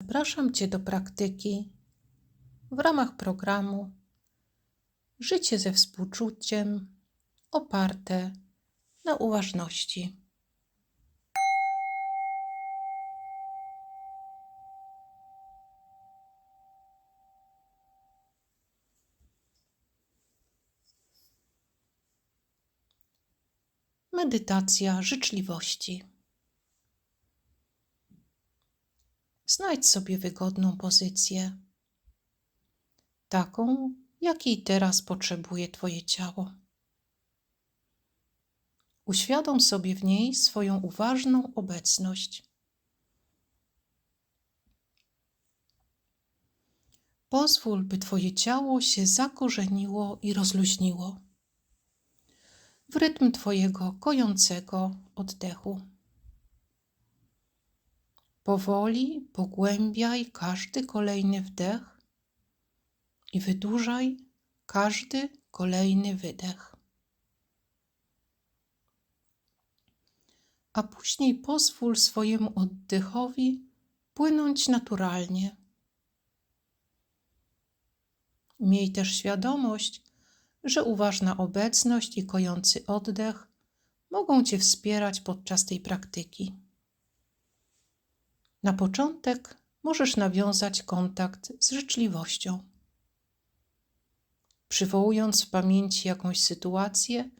Zapraszam Cię do praktyki w ramach programu Życie ze współczuciem oparte na uważności. Medytacja życzliwości. Znajdź sobie wygodną pozycję, taką, jakiej teraz potrzebuje Twoje ciało. Uświadom sobie w niej swoją uważną obecność. Pozwól, by Twoje ciało się zakorzeniło i rozluźniło w rytm Twojego kojącego oddechu. Powoli pogłębiaj każdy kolejny wdech i wydłużaj każdy kolejny wydech. A później pozwól swojemu oddechowi płynąć naturalnie. Miej też świadomość, że uważna obecność i kojący oddech mogą Cię wspierać podczas tej praktyki. Na początek możesz nawiązać kontakt z życzliwością. Przywołując w pamięci jakąś sytuację,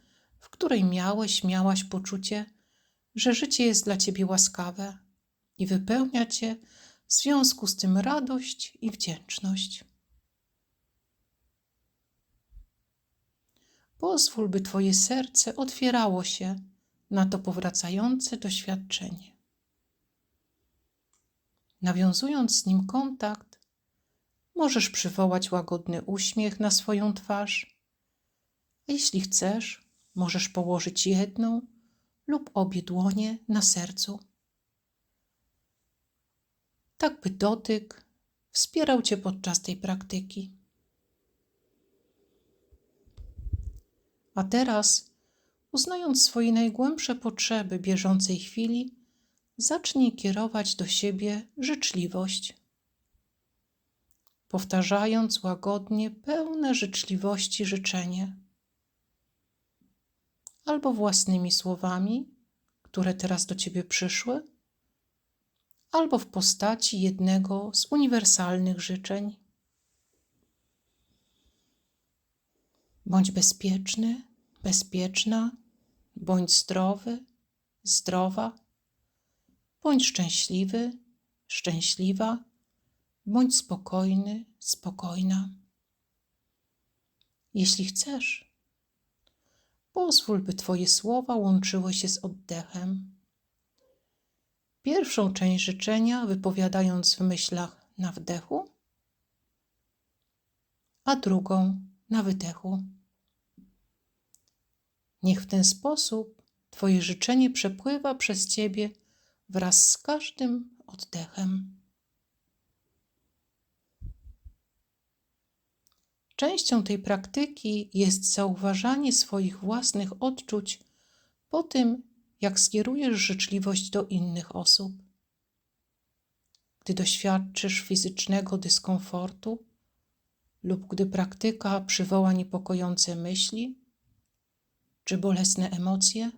w której miałeś, miałaś poczucie, że życie jest dla ciebie łaskawe i wypełnia cię w związku z tym radość i wdzięczność. Pozwól, by Twoje serce otwierało się na to powracające doświadczenie. Nawiązując z nim kontakt, możesz przywołać łagodny uśmiech na swoją twarz, a jeśli chcesz, możesz położyć jedną lub obie dłonie na sercu. Tak by dotyk wspierał Cię podczas tej praktyki. A teraz, uznając swoje najgłębsze potrzeby bieżącej chwili, zacznij kierować do siebie życzliwość. Powtarzając łagodnie pełne życzliwości życzenie, albo własnymi słowami, które teraz do ciebie przyszły, albo w postaci jednego z uniwersalnych życzeń. Bądź bezpieczny, bezpieczna, bądź zdrowy, zdrowa, bądź szczęśliwy, szczęśliwa, bądź spokojny, spokojna. Jeśli chcesz, pozwól, by Twoje słowa łączyły się z oddechem. Pierwszą część życzenia wypowiadając w myślach na wdechu, a drugą na wydechu. Niech w ten sposób Twoje życzenie przepływa przez Ciebie wraz z każdym oddechem. Częścią tej praktyki jest zauważanie swoich własnych odczuć po tym, jak skierujesz życzliwość do innych osób. Gdy doświadczysz fizycznego dyskomfortu lub gdy praktyka przywoła niepokojące myśli, czy bolesne emocje,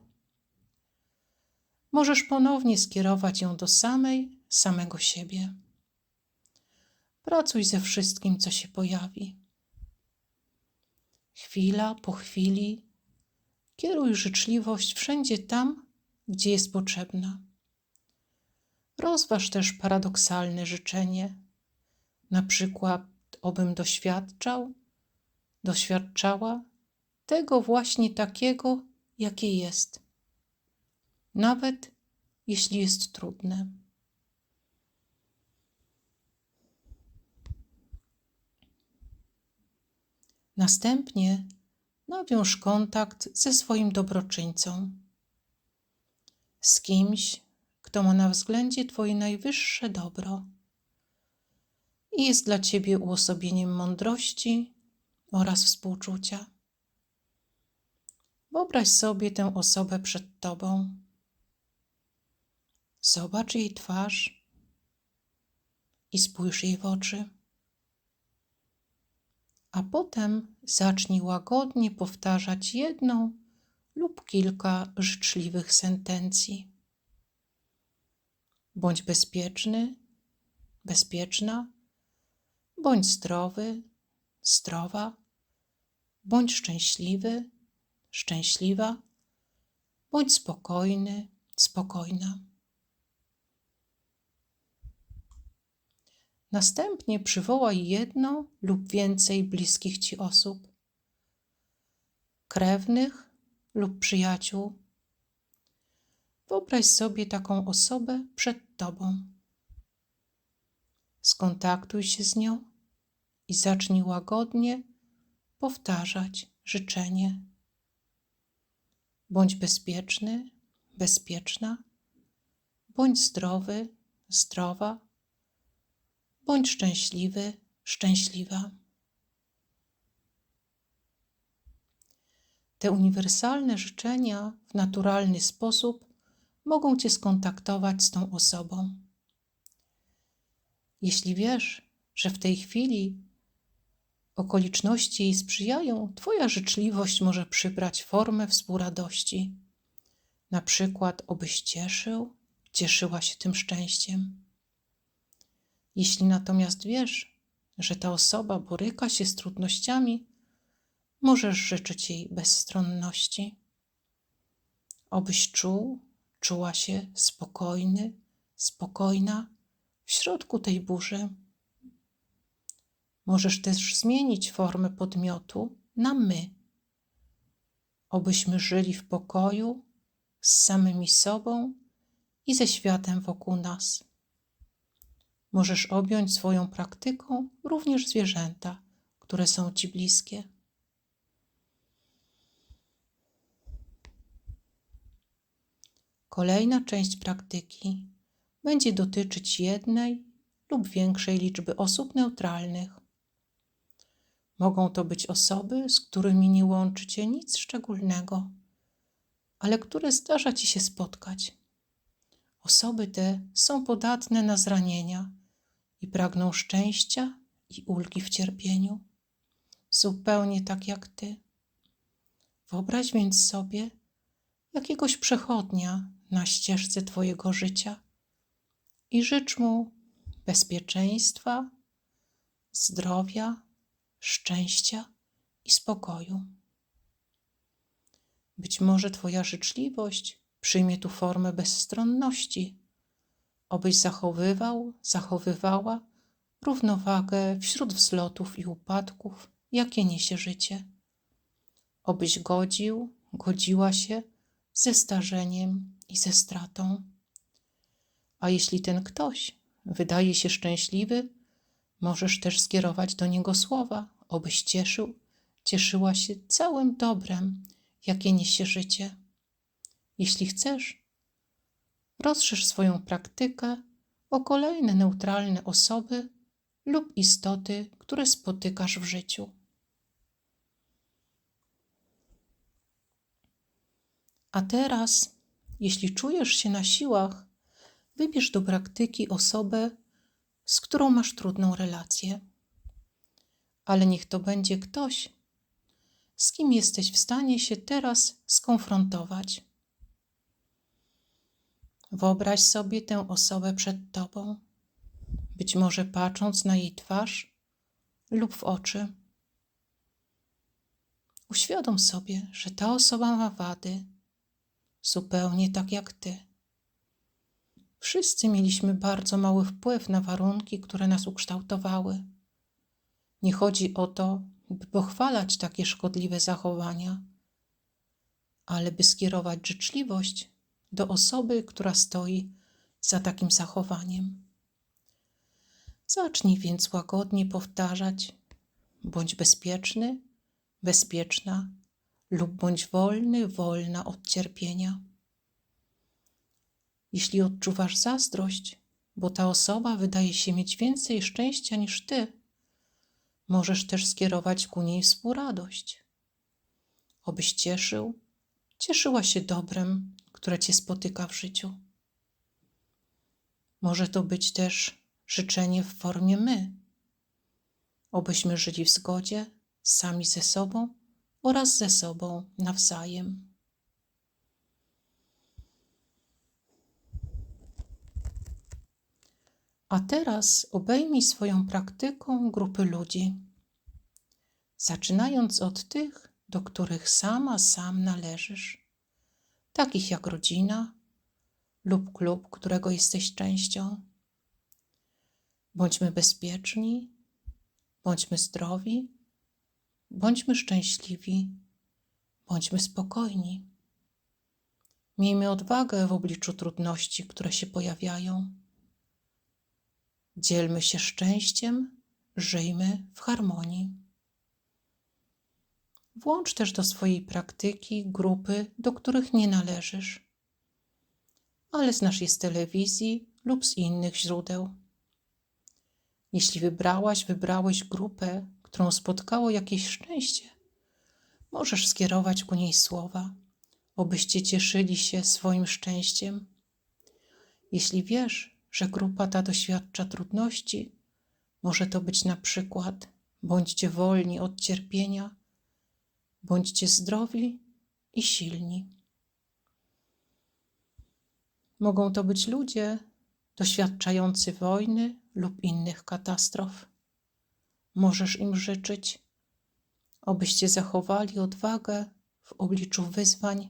możesz ponownie skierować ją do samej, samego siebie. Pracuj ze wszystkim, co się pojawi. Chwila po chwili kieruj życzliwość wszędzie tam, gdzie jest potrzebna. Rozważ też paradoksalne życzenie, na przykład, obym doświadczał, doświadczała tego właśnie takiego, jakie jest, nawet jeśli jest trudne. Następnie nawiąż kontakt ze swoim dobroczyńcą, z kimś, kto ma na względzie Twoje najwyższe dobro i jest dla Ciebie uosobieniem mądrości oraz współczucia. Wyobraź sobie tę osobę przed tobą. Zobacz jej twarz. i spójrz jej w oczy. A potem zacznij łagodnie powtarzać jedną lub kilka życzliwych sentencji. Bądź bezpieczny, bezpieczna, bądź zdrowy, zdrowa, bądź szczęśliwy, szczęśliwa, bądź spokojny, spokojna. Następnie przywołaj jedną lub więcej bliskich ci osób, krewnych lub przyjaciół. Wyobraź sobie taką osobę przed tobą. Skontaktuj się z nią i zacznij łagodnie powtarzać życzenie. Bądź bezpieczny, bezpieczna, bądź zdrowy, zdrowa Bądź szczęśliwy, szczęśliwa. Te uniwersalne życzenia w naturalny sposób mogą Cię skontaktować z tą osobą. Jeśli wiesz, że w tej chwili okoliczności jej sprzyjają, Twoja życzliwość może przybrać formę współradości. Na przykład, obyś cieszył, cieszyła się tym szczęściem. Jeśli natomiast wiesz, że ta osoba boryka się z trudnościami, możesz życzyć jej bezstronności. Obyś czuł, czuła się spokojny, spokojna w środku tej burzy. Możesz też zmienić formę podmiotu na my. Obyśmy żyli w pokoju z samymi sobą i ze światem wokół nas. Możesz objąć swoją praktyką również zwierzęta, które są Ci bliskie. Kolejna część praktyki będzie dotyczyć jednej lub większej liczby osób neutralnych. Mogą to być osoby, z którymi nie łączy Cię nic szczególnego, ale które zdarza Ci się spotkać. Osoby te są podatne na zranienia i pragną szczęścia i ulgi w cierpieniu, zupełnie tak jak Ty. Wyobraź więc sobie jakiegoś przechodnia na ścieżce Twojego życia i życz mu bezpieczeństwa, zdrowia, szczęścia i spokoju. Być może Twoja życzliwość przyjmie tu formę bezstronności obyś zachowywał, zachowywała równowagę wśród wzlotów i upadków, jakie niesie życie. Obyś godził, godziła się ze starzeniem i ze stratą. A jeśli ten ktoś wydaje się szczęśliwy, możesz też skierować do niego słowa, obyś cieszył, cieszyła się całym dobrem, jakie niesie życie. Jeśli chcesz, rozszerz swoją praktykę o kolejne neutralne osoby lub istoty, które spotykasz w życiu. A teraz, jeśli czujesz się na siłach, wybierz do praktyki osobę, z którą masz trudną relację. Ale niech to będzie ktoś, z kim jesteś w stanie się teraz skonfrontować. Wyobraź sobie tę osobę przed tobą, być może patrząc na jej twarz lub w oczy. Uświadom sobie, że ta osoba ma wady, zupełnie tak jak ty. Wszyscy mieliśmy bardzo mały wpływ na warunki, które nas ukształtowały. Nie chodzi o to, by pochwalać takie szkodliwe zachowania, ale by skierować życzliwość do osoby, która stoi za takim zachowaniem. Zacznij więc łagodnie powtarzać: bądź bezpieczny, bezpieczna lub bądź wolny, wolna od cierpienia. Jeśli odczuwasz zazdrość, bo ta osoba wydaje się mieć więcej szczęścia niż ty, możesz też skierować ku niej współradość. Obyś cieszył, cieszyła się dobrem które cię spotyka w życiu. Może to być też życzenie w formie my, obyśmy żyli w zgodzie sami ze sobą oraz ze sobą nawzajem. A teraz obejmij swoją praktyką grupy ludzi, zaczynając od tych, do których sama sam należysz, takich jak rodzina lub klub, którego jesteś częścią. Bądźmy bezpieczni, bądźmy zdrowi, bądźmy szczęśliwi, bądźmy spokojni. Miejmy odwagę w obliczu trudności, które się pojawiają. Dzielmy się szczęściem, żyjmy w harmonii. Włącz też do swojej praktyki grupy, do których nie należysz, ale znasz je z telewizji lub z innych źródeł. Jeśli wybrałaś, wybrałeś grupę, którą spotkało jakieś szczęście, możesz skierować ku niej słowa, obyście cieszyli się swoim szczęściem. Jeśli wiesz, że grupa ta doświadcza trudności, może to być na przykład bądźcie wolni od cierpienia, bądźcie zdrowi i silni. Mogą to być ludzie doświadczający wojny lub innych katastrof. Możesz im życzyć, obyście zachowali odwagę w obliczu wyzwań,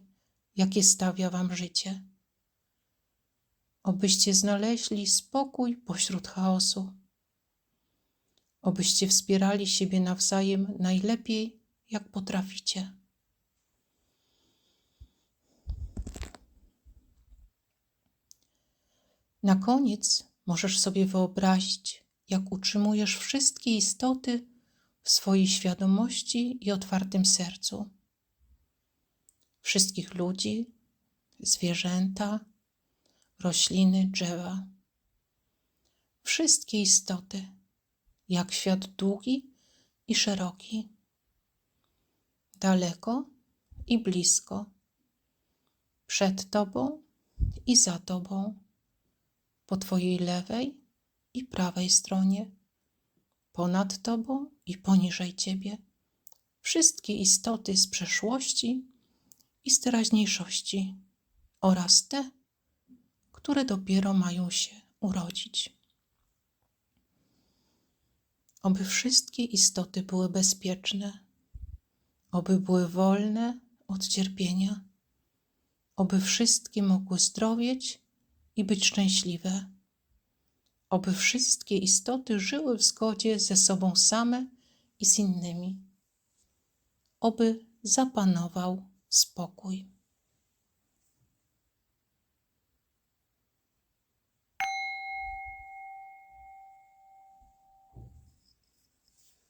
jakie stawia wam życie. Obyście znaleźli spokój pośród chaosu. Obyście wspierali siebie nawzajem najlepiej, jak potraficie. Na koniec możesz sobie wyobrazić, jak utrzymujesz wszystkie istoty w swojej świadomości i otwartym sercu. Wszystkich ludzi, zwierzęta, rośliny, drzewa. Wszystkie istoty, jak świat długi i szeroki, daleko i blisko, przed Tobą i za Tobą po Twojej lewej i prawej stronie, ponad Tobą i poniżej Ciebie, wszystkie istoty z przeszłości i z teraźniejszości oraz te, które dopiero mają się urodzić. Oby wszystkie istoty były bezpieczne, oby były wolne od cierpienia, oby wszystkie mogły zdrowieć i być szczęśliwe. Oby wszystkie istoty żyły w zgodzie ze sobą same i z innymi. Oby zapanował spokój.